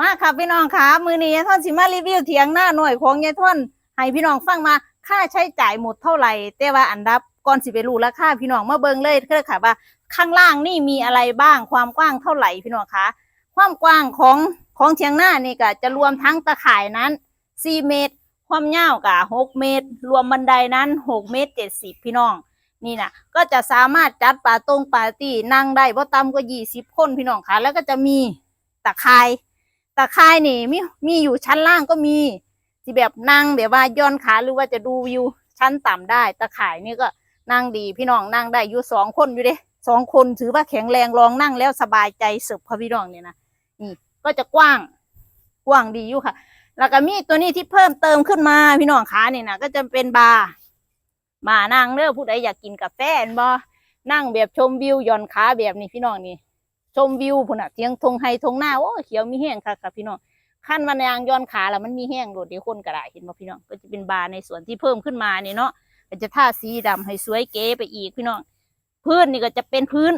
มาค่ะพี่น้องค่ะมือนี้ยายท่อนสิมารีวิวเถียงหน้าหน่อยของยายท่อนให้พี่น้องฟังมาค่าใช้จ่ายหมดเท่าไหร่แต่ว่าอันดับก่อนสิไปรู้ราคาพี่น้องมาเบิ่งเลยเคือค่ะว่า ข้างล่างนี่มีอะไรบ้างความกว้างเท่าไหร่พี่น้องคะความกว้างของของเถียงหน้านี่ก็จะรวมทั้งตะข่ายนั้น4เมตร ความยาวก็6เมตร รวมบันไดนั้น6เมตร70 พี่น้องนี่นะก็จะสามารถจัดปาตรงปาร์ตี้นั่งได้บ่ต่ำกว่า20 คนพี่น้องคะแล้วก็จะมีตะข่าย ตะข่ายนี่มีมีอยู่ชั้นล่างก็มีที่แบบนั่งแบบว่าย่อนขาหรือว่าจะดูวิวชั้นต่ำได้ ตะข่ายนี่ก็นั่งดีพี่น้องนั่งได้อยู่สองคนอยู่เด้สองคนถือว่าแข็งแรงลองนั่งแล้วสบายใจสุดค่ะพี่น้องเนี่ยนะนี่ก็จะกว้างกว้างดีอยู่ค่ะ แล้วก็มีตัวนี้ที่เพิ่มเติมขึ้นมาพี่น้องขาเนี่ยนะก็จะเป็นบาร์มานั่งเด้อผู้ใดอยากกินกาแฟเห็นบ่นั่งแบบชมวิวย่อนขาแบบนี้พี่น้องนี่ ชมวิวพุ่นน่ะเทียงทงไฮทงหน้าโอ้เขียวมีแห้งค่ะค่ะพี่น้องขั้นมันยางย้อนขาแล้วมันมีแห้งโดดเดี๋ยวคนก็ได้เห็นบ่พี่น้องก็จะเป็นบาร์ในส่วนที่เพิ่มขึ้นมานี่เนาะก็จะทาสีดำให้สวยเก๋ไปอีกพี่น้องพื้นนี่ก็จะเป็นพื้น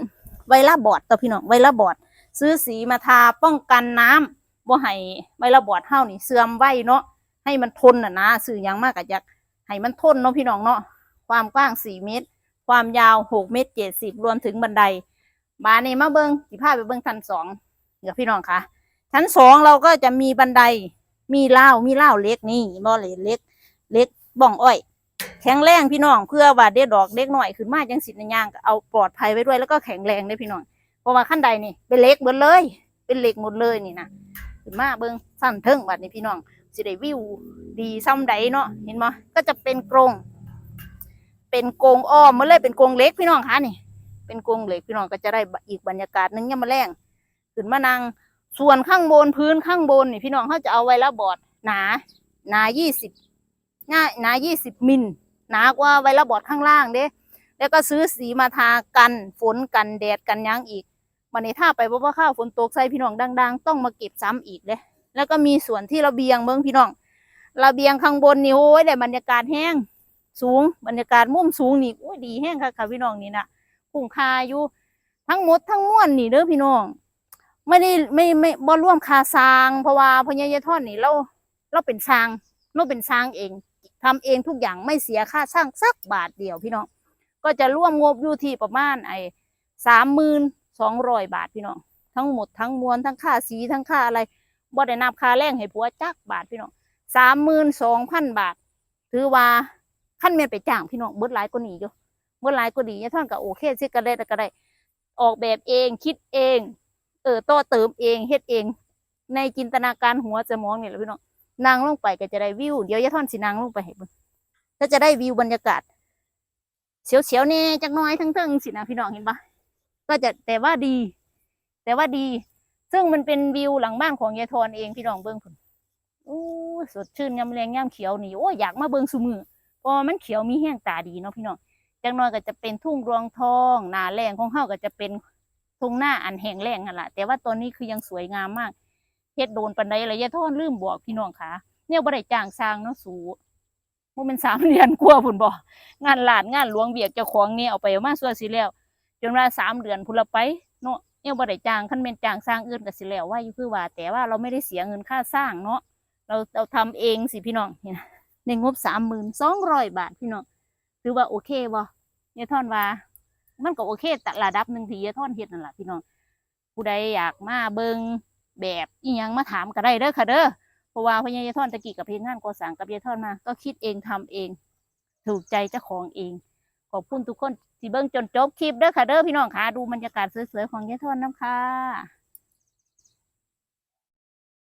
ไวรัสบอร์ดต่อพี่น้องไวรัสบอร์ดซื้อสีมาทาป้องกันน้ำบ่ให้ไวรัสบอร์ดเฮานี่เสื่อมไวเนาะให้มันทนน่ะนะซื้อยังมากก็อยากให้มันทนเนาะพี่น้องเนาะความกว้าง4เมตร ความยาว6เมตร70รวมถึงบันได บานนี่มาเบิงสิพาไปเบิงชั้นสองเดี๋ยวพี่น้องคะชั้นสองเราก็จะมีบันไดมีเล่ามีเล่าเล็กนี่บ่เลยเล็ก เล็กบ้องอ้อย แข็งแรงพี่น้อง เพื่อว่าเด็กดอกเด็กหน่อยขึ้นมาจังสิในย่างเอาปลอดภัยไว้ด้วยแล้วก็แข็งแรงได้พี่น้องเพราะว่าขั้นใดนี่เป็นเหล็กหมดเลย เป็นเหล็กหมดเลยนี่นะขึ้นมาเบิงสั้นเทิงบัดนี้พี่น้องสิได้วิวดีซ้ำใดเนาะเห็นมั้ก็จะเป็นกรงเป็นกรงอ้อมมาเลยเป็นกรงเล็กพี่น้องคะนี่ เป็นกรงเหล็กพี่น้องก็จะได้อีกบรรยากาศหนึงยามมาแรงขึ้นมานั่งส่วนข้างบนพื้นข้างบนนี่พี่น้องเขาจะเอาไว้ล้วบอร์ดหนาหนายี่สิบหนาหนายี่สิบมิลหนากว่าไว้ล้วบอร์ดข้างล่างเด้แล้วก็ซื้อสีมาทากันฝนกันแดดกันยังอีกวันนี้ถ้าไปบ่ว่าข้าวฝนตกใส่พี่น้องดัง ๆ ต้องมาเก็บซ้ำอีกเด้แล้วก็มีส่วนที่ระเบียงเบิ้งพี่น้องระเบียงข้างบนนี่โอ้ยได้บรรยากาศแห้งสูงบรรยากาศมุมสูงนี่โอ้ยดีแห้งค่ะค่ะพี่น้องนี่นะ คุ้มค่าอยู่ ทั้งหมดทั้งมวลนี่เด้อพี่น้อง ไม่ได้ไม่ไม่บ่ร่วมค่าสร้าง เพราะว่าพญายทอนนี่เราเราเป็นสร้างเราเป็นสร้างเองทำเองทุกอย่างไม่เสียค่าสร้างสักบาทเดียวพี่น้อง ก็จะร่วมงบอยู่ที่ประมาณไอ้สามหมื่นสองร้อยบาทพี่น้องทั้งหมดทั้งมวลทั้งค่าสีทั้งค่าอะไรบ่ได้นับค่าแรงให้ผัวจักบาทพี่น้องสามหมื่นสองพันบาท ถือว่าขั้นเมียนไปจ้างพี่น้องเบิดหลายกว่านี้อยู่ เมื่อไรก็ดียายท่านก็โอเคสิก็ได้ก็ได้ ออกแบบเองคิดเอง เออต่อเติมเองเฮ็ดเอง ในจินตนาการหัวสมองนี่แหละพี่น้องนางลงไปก็จะได้วิวเดี๋ยวยายท่อนสินางลงไปให้เบิ่งก็จะได้วิวบรรยากาศเฉียวๆเนี่ยจักน้อยทั้งๆสินะพี่น้องเห็นปะก็จะแต่ว่าดี แต่ว่าดี ซึ่งมันเป็นวิวหลังบ้านของยายทอนเองพี่น้องเบิ่งพุ่นโอ้สดชื่นยามแรงยามเขียวนี่โอ้อยากมาเบิ่งซุมือเพราะมันเขียวมีแห้งตาดีเนาะพี่น้อง จังน้อยก็จะเป็นทุ่งรวงทองหนาแรงของเฮาก็จะเป็นทุ่งหน้าอันแห้งแล้งนั่นแหละแต่ว่าตอนนี้คือยังสวยงามมากเฮ็ดโดนปันใดระยะท่อนลืมบอกพี่น้องค่ะเนี่ยบ่ได้จ้างสร้างเนาะสูมันเป็นสามเดือนกว่าพุ่นบ่งานหลาดงานหลวงเบียกเจ้าของเนี่ยเอาไปมาส่วนสิแล้วจนว่าสามเดือนพุ่นละไปเนาะเนี่ยบ่ได้จ้างคันแม่นจ้างสร้างอื่นก็สิแล้วว่าอยู่คือว่า แต่ว่าเราไม่ได้เสียเงินค่าสร้างเนาะเราเราทำเองสิพี่น้องเนี่ยในงบสามหมื่นสองร้อยบาทพี่น้อง ถือว่าโอเคบ่ยายท่อนว่า มันก็โอเคแต่ระดับหนึ่งที่ยายท่อนเฮ็ดนั่นแหละพี่น้องผู้ใดอยากมาเบิงแบบอีหยังมาถามก็ได้เด้อค่ะเด้อเพราะว่าพญายายท่อนตะกี้กับเพนงานก่อสร้างกับยายท่อนมา ก็คิดเองทำเอง ถูกใจเจ้าของเองขอบคุณทุกคนที่เบิ่งจนจบคลิปเด้อค่ะเด้อพี่น้องค่ะดูบรรยากาศสวยๆของยายท่อนน้ำค่ะ